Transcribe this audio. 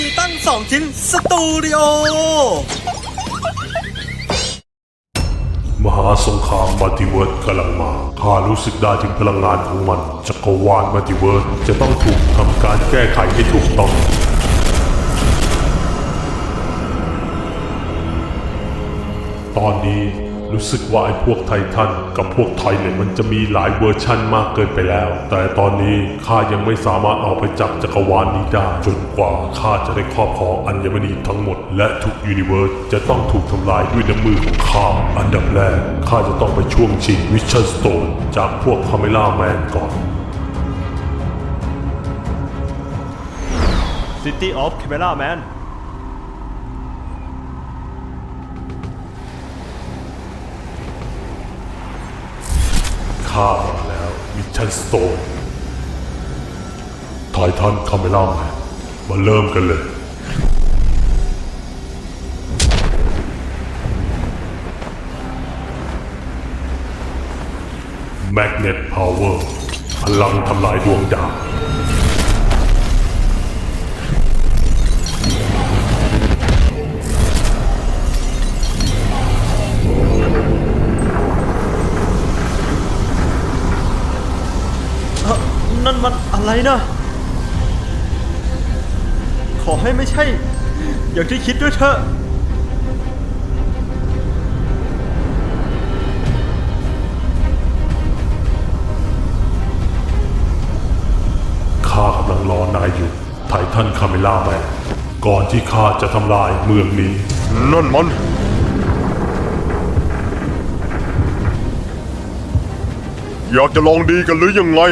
ีตั้ง 2 ชิ้นสตูดิโอ มหาสงครามมัลติเวิร์สกำลังมาข้ารู้สึกได้ถึงพลังงานของมัน จักรวาลมัลติเวิร์สจะต้องถูกทำการแก้ไขให้ถูกต้องตอนนี้ รู้สึกว่าไอ้พวกไททันกับพวกไทเลนมันจะมีหลายเวอร์ชั่นมากเกินไปแล้ว แต่ตอนนี้ข้ายังไม่สามารถเอาไปจากจักรวาลนี้ได้ จนกว่าข้าจะได้ครอบครองอัญมณีทั้งหมด และทุกยูนิเวิร์สจะต้องถูกทำลายด้วยน้ำมือของข้า อันดับแรกข้าจะต้องไปช่วงชิงวิชชั่นสโตนจากพวกคาเมล่าแมนก่อน City of Camera Man ข้ามาแล้วมิชชั่นสโตนไททันคาเมล่าแมนมาเริ่มกันเลยแมกเนตพาวเวอร์พลังทำลายดวงดาว นั่นมันอะไรนะ ขอให้ไม่ใช่ อย่างที่คิดด้วยเถอะข้ากำลังรอนายอยู่ไททันคาเมล่าแมนก่อนที่ข้าจะทำลายเมืองนี้ นั่นมัน อยากจะลองดีกันหรือยังไง